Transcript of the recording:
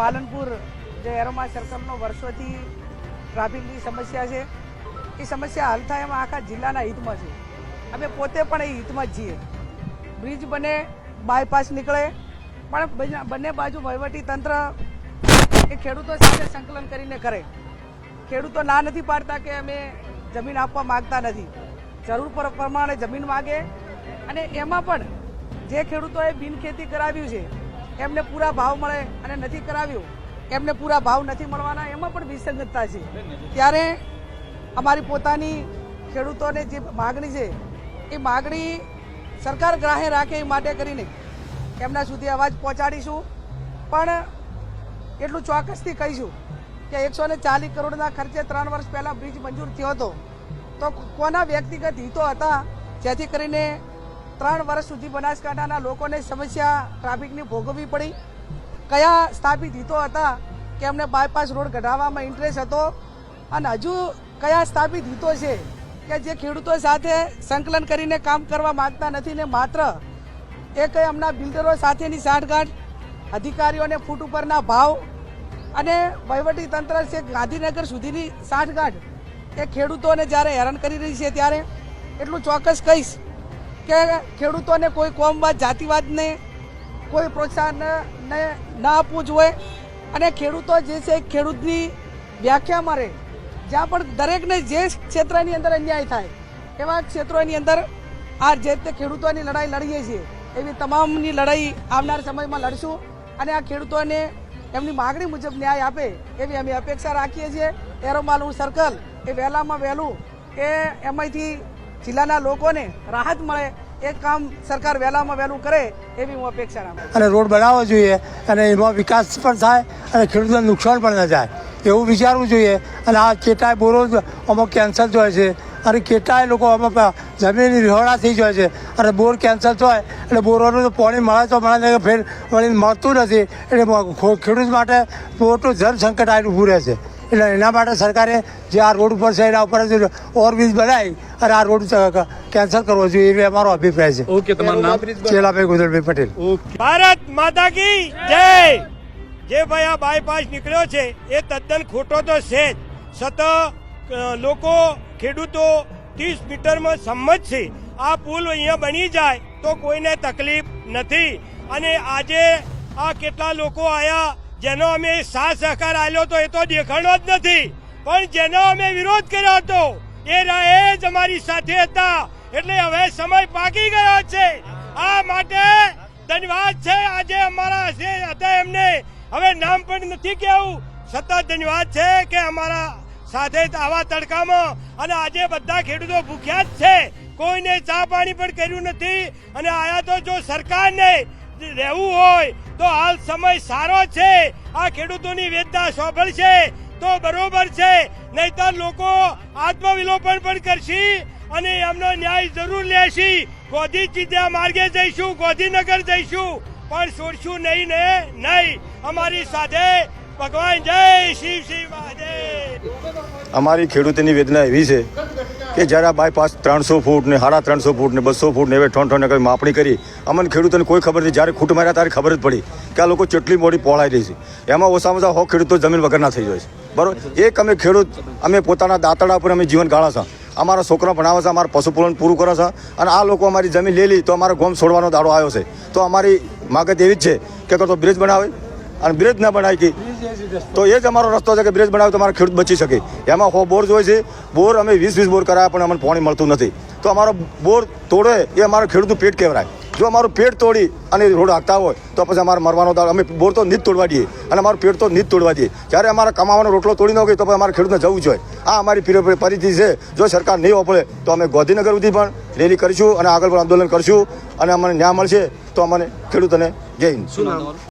પાલનપુર જે એરોમા સર્કલનો વર્ષોથી ટ્રાફિકની સમસ્યા છે, એ સમસ્યા હલ થાય એમાં આખા જિલ્લાના હિતમાં છે. અમે પોતે પણ એ હિતમાં જ છીએ. બ્રિજ બને, બાયપાસ નીકળે, પણ બંને- બાજુ વહીવટી તંત્ર એ ખેડૂતો સાથે સંકલન કરીને કરે. ખેડૂતો ના નથી પાડતા કે અમે જમીન આપવા માંગતા નથી. જરૂર પર પ્રમાણે જમીન માગે અને એમાં પણ જે ખેડૂતોએ બિનખેતી કરાવ્યું છે એમને પૂરા ભાવ મળે અને નથી કરાવ્યું એમને પૂરા ભાવ નથી મળવાના, એમાં પણ વિસંગતતા છે. ત્યારે અમારી પોતાની ખેડૂતોને જે માગણી છે, એ માગણી સરકાર ગ્રાહે રાખે એ માટે કરીને એમના સુધી અવાજ પહોંચાડીશું. પણ એટલું ચોક્કસથી કહીશું કે એકસો ને ચાલીસ કરોડના ખર્ચે ત્રણ વર્ષ પહેલાં બ્રિજ મંજૂર થયો હતો. તો કોના વ્યક્તિગત હિતો હતા? જેથી કરીને ત્રણ વર્ષ સુધી બનાસકાંઠાના લોકોને સમસ્યા ટ્રાફિકની ભોગવવી પડી. કયા સ્થાપિત હિતો હતા કે એમને બાયપાસ રોડ કઢાવવામાં ઇન્ટરેસ્ટ હતો? અને હજુ કયા સ્થાપિત હિતો છે કે જે ખેડૂતો સાથે સંકલન કરીને કામ કરવા માંગતા નથી ને માત્ર તે કંઈ અમના બિલ્ડરો સાથેની સાંઠગાંઠ, અધિકારીઓને ફૂટ ઉપરના ભાવ અને તંત્ર છે ગાંધીનગર સુધીની સાંઠગાંઠ એ ખેડૂતોને જ્યારે હેરાન કરી રહી છે ત્યારે? એટલું ચોક્કસ કહીશ કે ખેડૂતોને કોઈ કોમવાદ, જાતિવાદને કોઈ પ્રોત્સાહન ન આપવું જોઈએ. અને ખેડૂતો જે છે ખેડૂતની વ્યાખ્યા મારે જ્યાં પણ દરેકને જે ક્ષેત્રની અંદર અન્યાય થાય, એવા ક્ષેત્રોની અંદર આ જે તે ખેડૂતોની લડાઈ લડીએ છીએ, એવી તમામની લડાઈ આવનાર સમયમાં લડશું. અને આ ખેડૂતોને એમની માગણી મુજબ ન્યાય આપે, એવી અમે અપેક્ષા રાખીએ છીએ. એરોમાલનું સર્કલ, એ વહેલામાં વહેલું એ એમાંથી જિલ્લાના લોકોને રાહત મળે, એ કામ સરકાર વહેલામાં વહેલું કરે એવી હું અપેક્ષા રાખું અને રોડ બનાવવો જોઈએ અને એમાં વિકાસ પણ થાય અને ખેડૂતોને નુકસાન પણ ન જાય એવું વિચારવું જોઈએ. અને આ કેટલાય બોરો અમુક કેન્સલ થાય છે. અને કેટલાય લોકો અમુક જમીન રિહોળા થઈ જાય છે. અને બોર કેન્સલ થાય, એટલે બોરોનું તો પાણી મળે તો મળે ફેર વળી મળતું નથી. એટલે ખેડૂત માટે મોટું જળ સંકટ આવેલું ઊભું રહે છે એટલે એના માટે સરકારે જે આ રોડ ઉપર છે એના ઉપર ઓવરબ્રિજ બનાવી અને આ રોડ કેન્સલ કરવો જોઈએ એ અમારો અભિપ્રાય છે. ઓકે તમારું નામ? ચેલાભાઈ ગોદરભાઈ પટેલ. ભારત માતા કી જય! જે ભાઈ આ બાયપાસ નીકળ્યો છે એ તદ્દન ખોટો તો છે જ. સતત લોકો ખેડૂતો ત્રીસ મીટરમાં સંમત છે. આ પુલ અહીંયા બની જાય તો કોઈને તકલીફ નથી. અને આજે આ કેટલા લોકો આયા જેનો અમે સાથ સહકાર આપ્યો હતો એ તો દેખાણો જ નથી. પણ જેનો અમે વિરોધ કર્યો હતો, એ એ જ અમારી સાથે હતા. એટલે હવે સમય પાકી ગયો છે. આ માટે ધન્યવાદ છે. આજે અમારા જે હતા એમને હવે નામ પણ નથી કેવું. સતત ધન્યવાદ છે કે અમારા સાથે આવા તડકામાં અને આજે બધા ખેડૂતો ભૂખ્યા જ છે. કોઈને ચા પાણી પણ કર્યું નથી. અને આયા તો જો સરકારને રહેવું હોય તો હાલ સમય સારો છે. આ ખેડૂતોની વેદના સાંભળશે તો બરોબર છે. નહીતર લોકો આત્મવિલોપન પણ કરશે અને એમનો ન્યાય જરૂર લેશી. ગોધી ચીધા માર્ગે જઈશું, ગોધીનગર જઈશું. પણ છોડશું નહીં ને, નહીં. અમારી સાથે ભગવાન જય શિવ શિવ મહાદેવ. અમારી ખેડૂતોની વેદના એવી છે કે જ્યારે બાયપાસ ત્રણસો ફૂટ ને સાડા ત્રણસો ફૂટ ને બસો ફૂટ ને એવે ઠોન ઠોન કરી માપણી કરી, અમને ખેડૂતોને કોઈ ખબર નથી જ્યારે ખૂટ માર્યા ત્યારે ખબર જ પડી કે આ લોકો ચટલી મોડી પહોળાઈ રહી છે. એમાં ઓછામાં ઓછા હો ખેડૂતો જમીન વગરના થઈ જાય છે. બરોબર? એક અમે ખેડૂત, અમે પોતાના દાંતડા પર અમે જીવન ગાળા છે. અમારા છોકરા ભણાવે છે, અમારા પશુપાલન પૂરું કરે છે અને આ લોકો અમારી જમીન લે લી તો અમારો ગોમ છોડવાનો દાડો આવ્યો છે. તો અમારી માગત એવી જ છે કે તો બ્રિજ બનાવે. અને બ્રિજ ના બનાવી તો એ જ અમારો રસ્તો છે કે બ્રિજ બનાવે તો અમારો ખેડૂત બચી શકે. એમાં હો બોર જોઈએ છે. બોર અમે વીસ વીસ બોર કરાયા, પણ અમને પાણી મળતું નથી. તો અમારો બોર તોડે એ અમારો ખેડૂતનું પેટ કહેવાય જો અમારું પેટ તોડી અને રોડ હાંકતા હોય, તો પછી અમારે મરવાનો દાળ અમે બોર તો નીત તોડવા દઈએ અને અમારું પેટ તો નીત તોડવા દઈએ જ્યારે અમારા કમાવાનો રોટલો તોડી ન હોય તો પછી અમારે ખેડૂતને જવું જોઈએ આ અમારી પીર- પરિસ્થિતિ છે. જો સરકાર નહીં વાપરે, તો અમે ગાંધીનગર સુધી પણ રેલી કરીશું અને આગળ પણ આંદોલન કરીશું અને અમને ન્યાય મળશે, તો અમને ખેડૂતોને જય